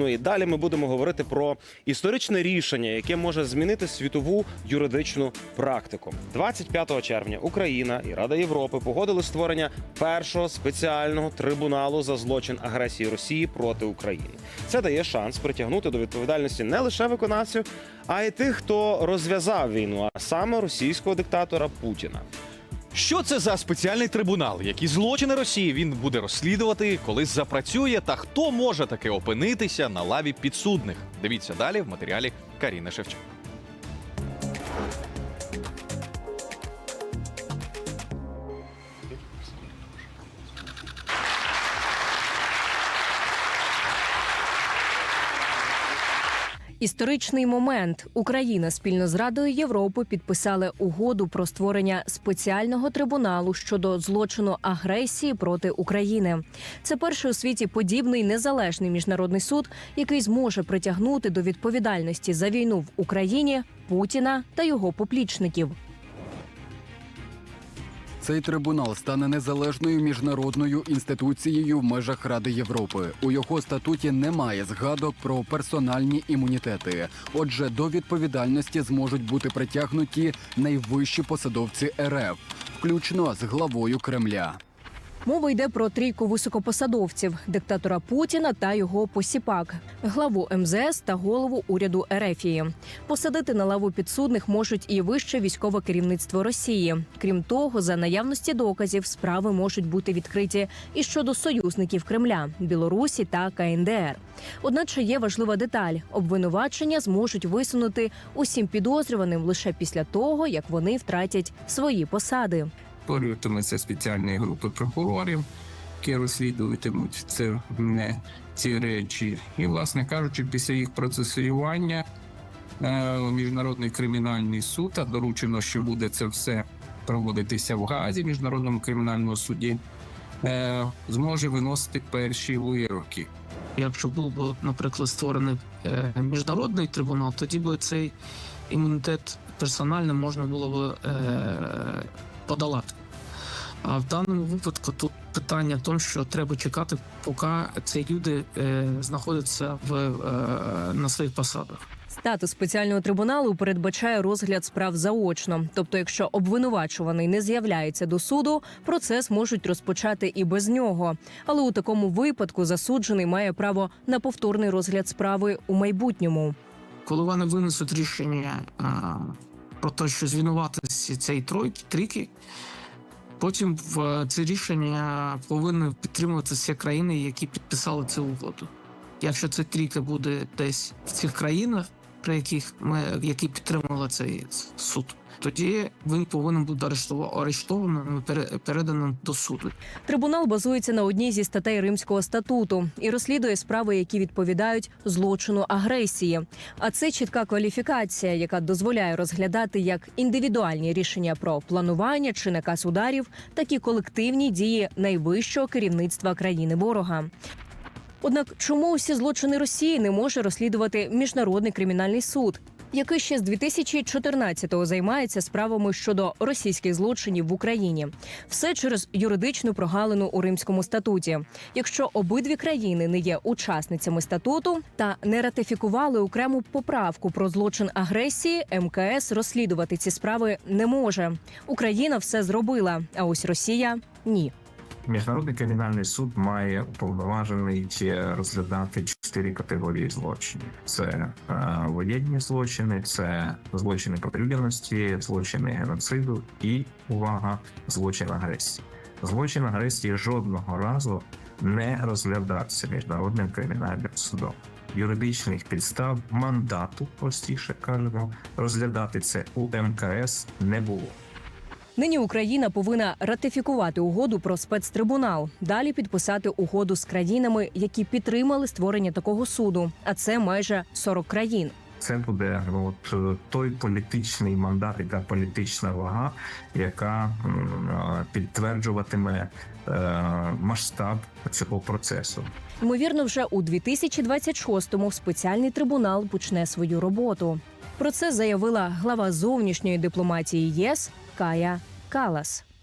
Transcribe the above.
Ну і далі ми будемо говорити про історичне рішення, яке може змінити світову юридичну практику. 25 червня Україна і Рада Європи погодили створення першого спеціального трибуналу за злочин агресії Росії проти України. Це дає шанс притягнути до відповідальності не лише виконавців, а й тих, хто розв'язав війну, а саме російського диктатора Путіна. Що це за спеціальний трибунал? Які злочини Росії він буде розслідувати, коли запрацює, та хто може таки опинитися на лаві підсудних? Дивіться далі в матеріалі Каріни Шевчук. Історичний момент Україна спільно з Радою Європи підписали угоду про створення спеціального трибуналу щодо злочину агресії проти України. Це перший у світі подібний незалежний міжнародний суд, який зможе притягнути до відповідальності за війну в Україні Путіна та його поплічників. Цей трибунал стане незалежною міжнародною інституцією в межах Ради Європи. У його статуті немає згадок про персональні імунітети. Отже, до відповідальності зможуть бути притягнуті найвищі посадовці РФ, включно з главою Кремля. Мова йде про трійку високопосадовців диктатора Путіна та його посіпак, главу МЗС та голову уряду Ерефії. Посадити на лаву підсудних можуть і вище військове керівництво Росії. Крім того, за наявності доказів справи можуть бути відкриті і щодо союзників Кремля Білорусі та КНДР. Одначе є важлива деталь: обвинувачення зможуть висунути усім підозрюваним лише після того, як вони втратять свої посади. Створюватиметься спеціальні групи прокурорів, які розслідуватимуть це не ці речі. І, власне кажучи, після їх процесуювання е, міжнародний кримінальний суд а доручено, що буде це все проводитися в Газі, міжнародному кримінальному суді, е, зможе виносити перші вироки. Якщо був би, наприклад, створений е, міжнародний трибунал, тоді би цей імунітет персонально можна було б подолати. А в даному випадку тут питання в тому, що треба чекати, поки ці люди е, знаходяться в, е, на своїх посадах. Статус спеціального трибуналу передбачає розгляд справ заочно. Тобто, якщо обвинувачуваний не з'являється до суду, процес можуть розпочати і без нього. Але у такому випадку засуджений має право на повторний розгляд справи у майбутньому. Коли вони винесуть рішення а, про те, що звинуватися цієї тройки, трійки, потім в це рішення повинні підтримувати всі країни, які підписали цю угоду. Якщо це трійка буде десь в цих країнах, при яких ми які підтримували цей суд, тоді він повинен бути арештова- арештованим і переданим до суду. Трибунал базується на одній зі статей Римського статуту і розслідує справи, які відповідають злочину агресії. А це чітка кваліфікація, яка дозволяє розглядати як індивідуальні рішення про планування чи наказ ударів, так і колективні дії найвищого керівництва країни ворога. Однак, чому усі злочини Росії не може розслідувати міжнародний кримінальний суд? Який ще з 2014-го займається справами щодо російських злочинів в Україні, все через юридичну прогалину у Римському статуті. Якщо обидві країни не є учасницями статуту та не ратифікували окрему поправку про злочин агресії, МКС розслідувати ці справи не може. Україна все зробила, а ось Росія ні. Міжнародний кримінальний суд має уповноважений розглядати чотири категорії злочинів: це е, воєнні злочини, це злочини проти злочини геноциду і увага, злочин агресії. Злочин агресії жодного разу не розглядався міжнародним кримінальним судом. Юридичних підстав мандату, простіше кажемо, розглядати це у МКС не було. Нині Україна повинна ратифікувати угоду про спецтрибунал, далі підписати угоду з країнами, які підтримали створення такого суду. А це майже 40 країн. Це буде от той політичний мандат, та політична вага, яка підтверджуватиме е, масштаб цього процесу. Ймовірно, вже у 2026-му спеціальний трибунал почне свою роботу. Про це заявила глава зовнішньої дипломатії ЄС Кая Калас.